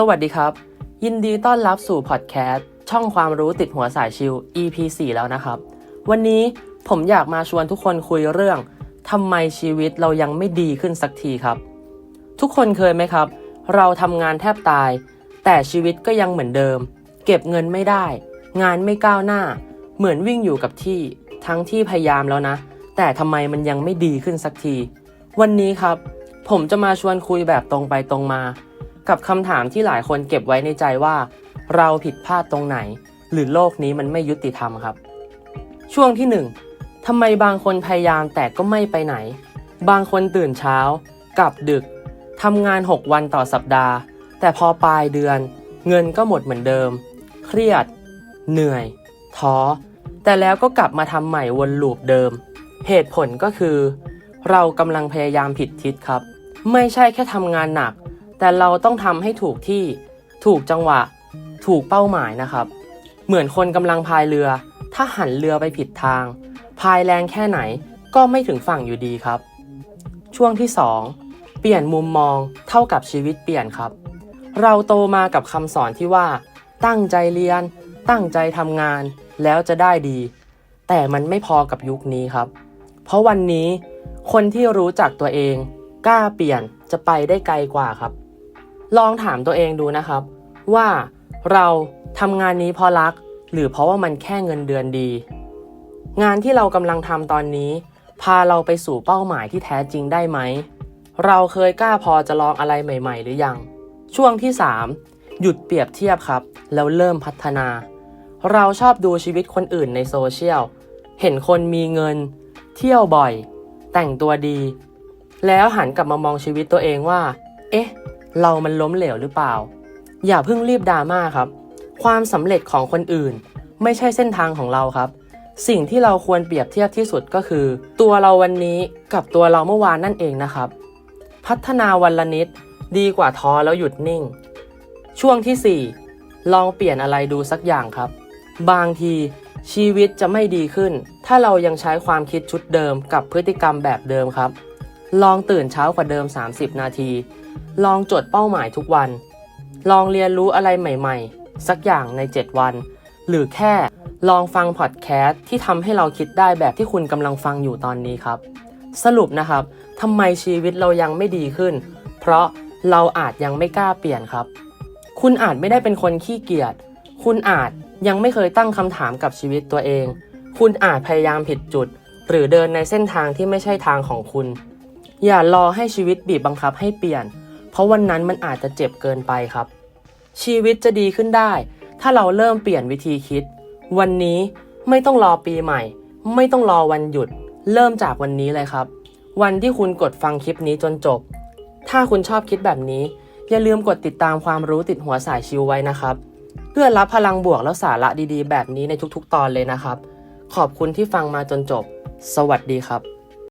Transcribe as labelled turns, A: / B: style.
A: สวัสดีครับ ยินดีต้อนรับสู่พอดแคสต์ช่องความรู้ติดหัวสายชิว EP 4 แล้วนะครับ วันนี้ผมอยากมาชวนทุกคนคุยเรื่องทำไมชีวิตเรายังไม่ดีขึ้นสักทีครับ ทุกคนเคยไหมครับ เราทำงานแทบตาย แต่ชีวิตก็ยังเหมือนเดิม เก็บเงินไม่ได้ งานไม่ก้าวหน้า เหมือนวิ่งอยู่กับที่ ทั้งที่พยายามแล้วนะ แต่ทำไมมันยังไม่ดีขึ้นสักที วันนี้ครับ ผมจะมาชวนคุยแบบตรงไปตรงมา กับคำถามที่หลายคนเก็บไว้ในใจว่า เราผิดพลาดตรงไหน หรือโลกนี้มันไม่ยุติธรรมครับ ช่วงที่หนึ่งทำไมบางคนพยายามแต่ก็ไม่ไปไหน บางคนตื่นเช้ากลับดึกทำงาน 6 วันต่อสัปดาห์ แต่พอปลายเดือน เงินก็หมดเหมือนเดิม เครียด เหนื่อย ท้อ แต่แล้วก็กลับมาทำใหม่วนลูปเดิม เหตุผลก็คือ เรากำลังพยายามผิดทิศครับ ไม่ใช่แค่ทำงานหนัก แต่เราต้องทำให้ถูกที่ถูกจังหวะ ถูกเป้าหมายนะครับ เหมือนคนกำลังพายเรือ ถ้าหันเรือไปผิดทาง พายแรงแค่ไหนก็ไม่ถึงฝั่งอยู่ดีครับ ช่วงที่ 2 เปลี่ยนมุมมองเท่ากับชีวิตเปลี่ยนครับ เราโตมากับคำสอนที่ว่า ตั้งใจเรียน ตั้งใจทำงาน แล้วจะได้ดี แต่มันไม่พอกับยุคนี้ครับ เพราะวันนี้คนที่รู้จักตัวเอง กล้าเปลี่ยนจะไปได้ไกลกว่าครับ ลองถามตัวเองดูนะครับ ว่าเราทำงานนี้เพราะรัก หรือเพราะว่ามันแค่เงินเดือนดี งานที่เรากำลังทำตอนนี้ พาเราไปสู่เป้าหมายที่แท้จริงได้ไหม เราเคยกล้าพอจะลองอะไรใหม่ ๆ หรือยัง ช่วงที่ 3 หยุดเปรียบเทียบครับ แล้วเริ่มพัฒนา เราชอบดูชีวิตคนอื่นในโซเชียลเห็นคนมีเงิน เที่ยวบ่อย แต่งตัวดี แล้วหันกลับมามองชีวิตตัวเองว่า เอ๊ะ เรามันล้มเหลวหรือเปล่า อย่าเพิ่งรีบดราม่าครับ ความสำเร็จของคนอื่น ไม่ใช่เส้นทางของเราครับ สิ่งที่เราควรเปรียบเทียบที่สุดก็คือ ตัวเราวันนี้กับตัวเราเมื่อวานนั่นเองนะครับ พัฒนาวันละนิดดีกว่าท้อแล้วหยุดนิ่ง ช่วงที่ 4 ลองเปลี่ยนอะไรดูสักอย่างครับ บางทีชีวิตจะไม่ดีขึ้น ถ้าเรายังใช้ความคิดชุดเดิมกับพฤติกรรมแบบเดิมครับ ลองตื่นเช้ากว่าเดิม 30 นาที ลองจดเป้าหมายทุกวัน ลองเรียนรู้อะไรใหม่ๆ สักอย่างใน 7 วัน หรือแค่ลองฟังพอดแคสต์ที่ทำให้เราคิดได้แบบที่คุณกำลังฟังอยู่ตอนนี้ครับ สรุปนะครับทำไมชีวิตเรายังไม่ดีขึ้น เพราะเราอาจยังไม่กล้าเปลี่ยนครับ คุณอาจไม่ได้เป็นคนขี้เกียจ คุณอาจยังไม่เคยตั้งคำถามกับชีวิตตัวเอง คุณอาจพยายามผิดจุด หรือเดินในเส้นทางที่ไม่ใช่ทางของคุณ อย่ารอให้ชีวิตบีบบังคับให้เปลี่ยน เพราะวันนั้นมันอาจจะเจ็บเกินไปครับ ชีวิตจะดีขึ้นได้ ถ้าเราเริ่มเปลี่ยนวิธีคิด วันนี้ไม่ต้องรอปีใหม่ ไม่ต้องรอวันหยุด เริ่มจากวันนี้เลยครับ วันที่คุณกดฟังคลิปนี้จนจบ ถ้าคุณชอบคิดแบบนี้ อย่าลืมกดติดตามความรู้ติดหัวสายชิวไว้นะครับ เพื่อรับพลังบวกและสาระดีๆ แบบนี้ในทุกๆ ตอนเลยนะครับ ขอบคุณที่ฟังมาจนจบ สวัสดีครับ